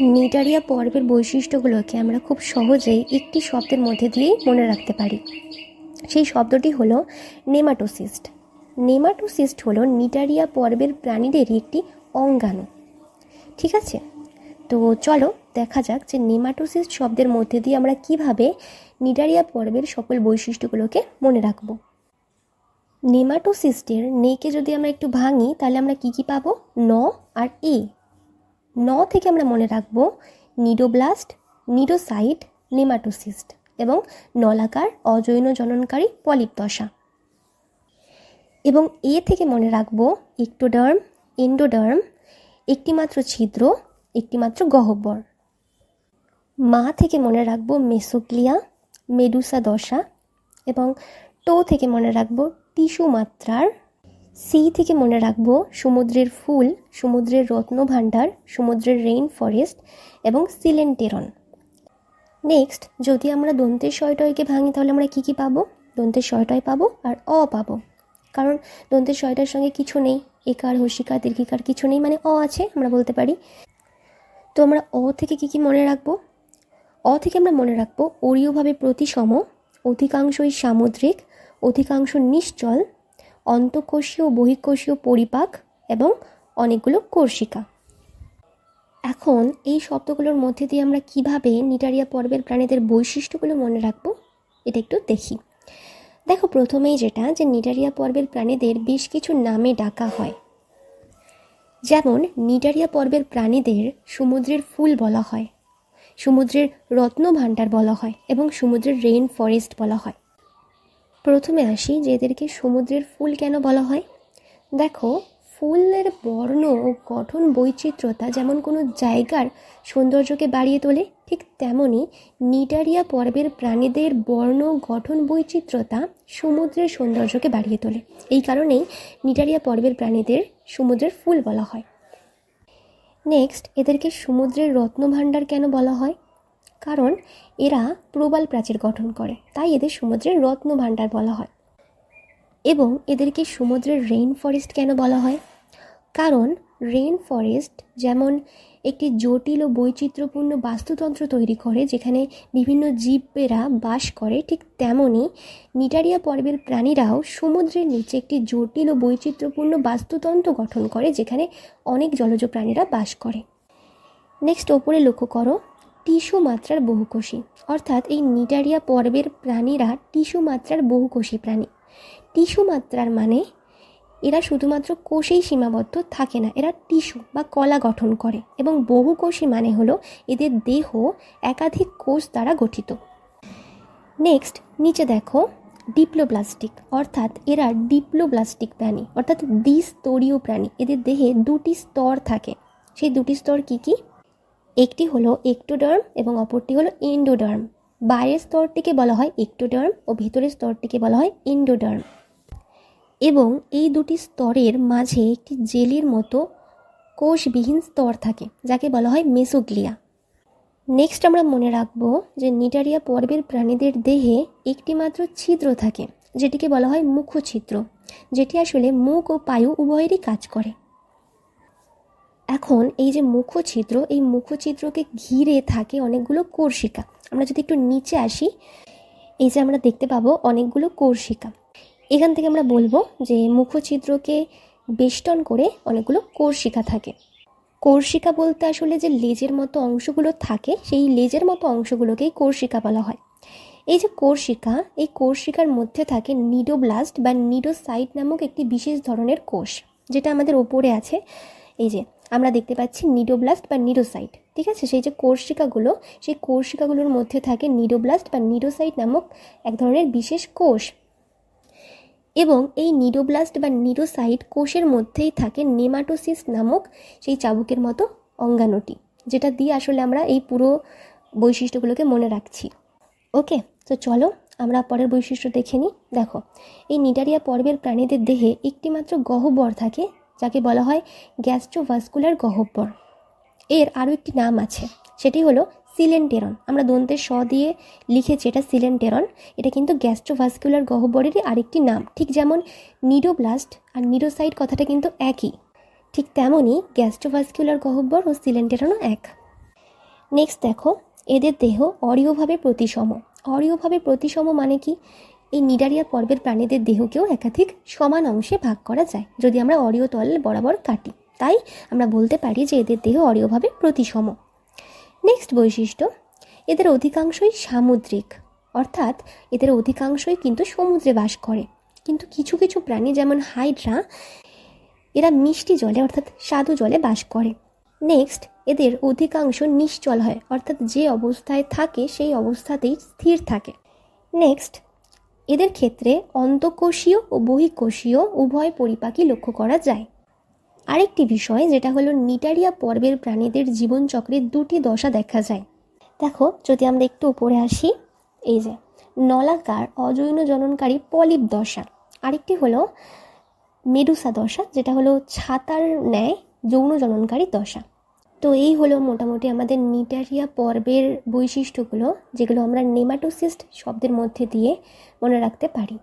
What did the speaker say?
নিটারিয়া পর্বের বৈশিষ্ট্যগুলোকে আমরা খুব সহজেই একটি শব্দের মধ্যে দিয়েই মনে রাখতে পারি। সেই শব্দটি হলো নেমাটোসিস্ট। নেমাটোসিস্ট হলো নিটারিয়া পর্বের প্রাণীদেরই একটি অঙ্গাণু। ঠিক আছে? তো চলো দেখা যাক যে নেমাটোসিস্ট শব্দের মধ্যে দিয়ে আমরা কীভাবে নিটারিয়া পর্বের সকল বৈশিষ্ট্যগুলোকে মনে রাখব। নেমাটোসিস্টের নেকে যদি আমরা একটু ভাঙি, তাহলে আমরা কি কি পাবো? ন আর এ। ন থেকে আমরা মনে রাখব নিডোব্লাস্ট, নিডোসাইট, নেমাটোসিস্ট এবং নলাকার অজৈন জননকারী পলিপ দশা এবং এ থেকে মনে রাখব ইক্টোডার্ম, এন্ডোডার্ম, একটিমাত্র ছিদ্র, একটিমাত্র গহ্বর। মা থেকে মনে রাখব মেসোক্লিয়া মেডুসা দশা এবং টো থেকে মনে রাখব টিস্যু মাত্রার সি থেকে মনে রাখব সমুদ্রের ফুল, সমুদ্রের রত্নভাণ্ডার, সমুদ্রের রেইন ফরেস্ট এবং সিলেন্টেরন। নেক্সট যদি আমরা দন্তের শয়টয়কে ভাঙি, তাহলে আমরা কী কী পাবো? দন্তের শয়টয় পাবো আর অ পাবো। কারণ দন্তের শয়টার সঙ্গে কিছু নেই। একার, হসিকার, দীর্ঘিকার কিছু নেই মানে অ আছে, আমরা বলতে পারি। তো আমরা অ থেকে কী কী মনে রাখব? অ থেকে আমরা মনে রাখব অরীয়ভাবে প্রতিসম, অধিকাংশই সামুদ্রিক, অধিকাংশ নিশ্চল অন্তঃকোষীয়, বহিঃকোষীয় পরিপাক এবং অনেকগুলো কোর্শিকা এখন এই শব্দগুলোর মধ্যে দিয়ে আমরা কীভাবে নিটারিয়া পর্বের প্রাণীদের বৈশিষ্ট্যগুলো মনে রাখব, এটা একটু দেখি। দেখো, প্রথমেই যেটা, যে নিটারিয়া পর্বের প্রাণীদের বেশ কিছু নামে ডাকা হয়। যেমন, নিটারিয়া পর্বের প্রাণীদের সমুদ্রের ফুল বলা হয়, সমুদ্রের রত্ন ভাণ্ডার বলা হয় এবং সমুদ্রের রেইন ফরেস্ট বলা হয়। প্রথমে আসি যে এদেরকে সমুদ্রের ফুল কেন বলা হয়? দেখো, ফুলের বর্ণ ও গঠন বৈচিত্র্যতা যেমন কোনো জায়গার সৌন্দর্যকে বাড়িয়ে তোলে, ঠিক তেমনই নিটারিয়া পর্বের প্রাণীদের বর্ণ গঠন বৈচিত্র্যতা সমুদ্রের সৌন্দর্যকে বাড়িয়ে তোলে। এই কারণেই নিটারিয়া পর্বের প্রাণীদের সমুদ্রের ফুল বলা হয়। নেক্সট এদেরকে সমুদ্রের রত্নভাণ্ডার কেন বলা হয়? কারণ এরা প্রবাল প্রাচীর গঠন করে, তাই এদের সমুদ্রের রত্ন ভাণ্ডার বলা হয়। এবং এদেরকে সমুদ্রের রেইন ফরেস্ট কেন বলা হয়? কারণ রেইন ফরেস্ট যেমন একটি জটিল ও বৈচিত্র্যপূর্ণ বাস্তুতন্ত্র তৈরি করে, যেখানে বিভিন্ন জীবেরা বাস করে, ঠিক তেমনই নিটারিয়া পর্বের প্রাণীরাও সমুদ্রের নিচে একটি জটিল ও বৈচিত্র্যপূর্ণ বাস্তুতন্ত্র গঠন করে, যেখানে অনেক জলজ প্রাণীরা বাস করে। নেক্সট ওপরে লক্ষ্য করো। টিস্যু মাত্রার বহুকোষী। অর্থাৎ এই নিটারিয়া পর্বের প্রাণীরা টিস্যু মাত্রার বহুকোষী প্রাণী। টিস্যু মাত্রার মানে এরা শুধুমাত্র কোষেই সীমাবদ্ধ থাকে না, এরা টিস্যু বা কলা গঠন করে এবং বহুকোষী মানে হলো এদের দেহ একাধিক কোষ দ্বারা গঠিত। নেক্সট, নিচে দেখো ডিপ্লোপ্লাস্টিক অর্থাৎ এরা ডিপ্লোপ্লাস্টিক প্রাণী, অর্থাৎ দ্বিস্তরীয় প্রাণী। এদের দেহে দুটি স্তর থাকে। সেই দুটি স্তর কি কি? একটি হলো একটোডার্ম এবং অপরটি হলো এন্ডোডার্ম বাইরের স্তরটিকে বলা হয় একটোডার্ম ও ভিতরের স্তরটিকে বলা হয় এন্ডোডার্ম এবং এই দুটি স্তরের মাঝে একটি জেলির মতো কোষবিহীন স্তর থাকে, যাকে বলা হয় মেসোগ্লিয়া। নেক্সট আমরা মনে রাখব যে নিটারিয়া পর্বের প্রাণীদের দেহে একটি মাত্র ছিদ্র থাকে, যেটিকে বলা হয় মুখছিদ্র, যেটি আসলে মুখ ও পায়ু উভয়েরই কাজ করে। এখন এই যে মুখছিদ্র এই মুখছিদ্রকে ঘিরে থাকে অনেকগুলো কোর্শিকা। আমরা যদি একটু নিচে আসি, এই যে আমরা দেখতে পাবো অনেকগুলো কোর্শিকা। এখান থেকে আমরা বলব যে মুখছিদ্রকে বেষ্টন করে অনেকগুলো কোর্শিকা থাকে। কোর্শিকা বলতে আসলে যে লেজের মতো অংশগুলো থাকে, সেই লেজের মতো অংশগুলোকেই কোর্শিকা বলা হয়। এই যে কোর্শিকা, এই কোর্শিকার মধ্যে থাকে নিডোব্লাস্ট বা নিডোসাইট নামক একটি বিশেষ ধরনের কোষ, যেটা আমাদের ওপরে আছে। এই যে আমরা দেখতে পাচ্ছি নিডোব্লাস্ট বা নিডোসাইট, ঠিক আছে? সেই যে কোর্শিকাগুলো সেই কোর্শিকাগুলোর মধ্যে থাকে নিডোব্লাস্ট বা নিডোসাইট নামক এক ধরনের বিশেষ কোষ। এবং এই নিডোব্লাস্ট বা নিডোসাইট কোষের মধ্যেই থাকে নেমাটোসিস নামক সেই চাবুকের মতো অঙ্গাণুটি, যেটা দিয়ে আসলে আমরা এই পুরো বৈশিষ্ট্যগুলোকে মনে রাখছি। ওকে, তো চলো আমরা পরের বৈশিষ্ট্য দেখে নিই। দেখো, এই নিটারিয়া পর্বের প্রাণীদের দেহে একটিমাত্র গহ্বর থাকে যাকে বলা হয় গ্যাস্ট্রোভাস্কুলার গহ্বর। এর আরও একটি নাম আছে, সেটি হলো সিলেন্টেরন। আমরা দন্তের স দিয়ে লিখেছি এটা সিলেন্টেরন, এটা কিন্তু গ্যাস্ট্রোভাস্কুলার গহ্বরেরই আরেকটি নাম। ঠিক যেমন নিডোব্লাস্ট আর নিডোসাইট কথাটা কিন্তু একই। ঠিক তেমনই গ্যাস্ট্রোভাস্কুলার গহ্বর ও সিলেন্টেরনও এক। নেক্সট দেখো, এদের দেহ অরীয়ভাবে প্রতিসম। অরীয়ভাবে প্রতিসম মানে কি? এই নিডারিয়া পর্বের প্রাণীদের দেহকেও একাধিক সমান অংশে ভাগ করা যায়, যদি আমরা অরীয় তল বরাবর কাটি। তাই আমরা বলতে পারি যে এদের দেহ অরীয়ভাবে প্রতিসম। নেক্সট বৈশিষ্ট্য, এদের অধিকাংশই সামুদ্রিক, অর্থাৎ এদের অধিকাংশই কিন্তু সমুদ্রে বাস করে। কিন্তু কিছু কিছু প্রাণী যেমন হাইড্রা, এরা মিষ্টি জলে, অর্থাৎ স্বাদু জলে বাস করে। নেক্সট এদের অধিকাংশ নিশ্চল হয়, অর্থাৎ যে অবস্থায় থাকে সেই অবস্থাতেই স্থির থাকে। নেক্সট এদের ক্ষেত্রে অন্তঃকোষীয় ও বহিঃকোষীয় উভয় পরিপাকই লক্ষ্য করা যায়। আরেকটি বিষয়, যেটা হলো নিটারিয়া পর্বের প্রাণীদের জীবনচক্রে দুটি দশা দেখা যায়। দেখো, যদি আমরা একটু উপরে আসি, এই যে নলাকার অজৈন জননকারী পলিপ দশা। আরেকটি হলো মেডুসা দশা, যেটা হলো ছাতার ন্যায় যৌন জননকারী দশা। তো এই হলো মোটামুটি আমাদের নিটারিয়া পর্বের বৈশিষ্ট্যগুলো, যেগুলো আমরা নেমাটোসিস্ট শব্দের মধ্যে দিয়ে মনে রাখতে পারি।